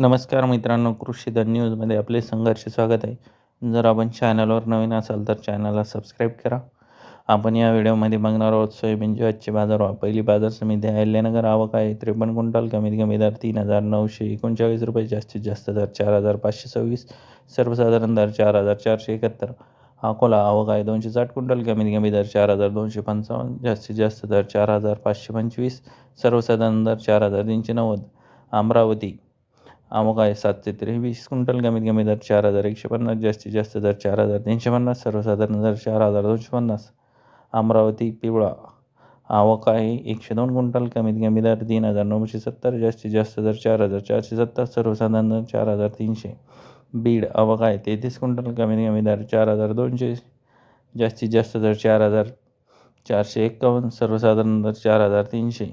नमस्कार मित्रांनो कृषी द न्यूजमध्ये आपले संघर्ष स्वागत आहे. जर आपण चॅनलवर नवीन असाल तर चॅनलला सबस्क्राईब करा. आपण या व्हिडिओमध्ये बघणार आहोत सोयाबीनचे आजचे बाजार व्हा पहिली बाजार समिती अहिल्यानगर आवक आहे त्रेपन्न क्विंटल कमीत कमी दर तीन हजार नऊशे एकोणचाळीस रुपये जास्तीत जास्त दर चार हजार पाचशे सव्वीस सर्वसाधारण दर चार हजार चारशे एकाहत्तर. अकोला आवक आहे दोनशे साठ क्विंटल कमीत कमी दर चार हजार दोनशे पंचावन्न जास्तीत जास्त दर चार हजार पाचशे पंचवीस सर्वसाधारण दर चार हजार तीनशे नव्वद. अमरावती आवक आहे सातशे त्रेवीस. क्विंटल कमीत कमी दर चार हजार एकशे पन्नास जास्तीत जास्त दर चार हजार तीनशे पन्नास सर्वसाधारण दर चार हजार दोनशे पन्नास. अमरावती पिवळा. आवक आहे एकशे दोन क्विंटल कमीत कमी दर तीन हजार नऊशे सत्तर जास्तीत जास्त दर चार हजार चारशे सत्तर सर्वसाधारण दर चार हजार तीनशे. बीड. आवक आहे तेहतीस क्विंटल कमीत कमी दर चार हजार दोनशे जास्तीत जास्त दर चार हजार चारशे एक्कावन्न सर्वसाधारण दर चार हजार तीनशे.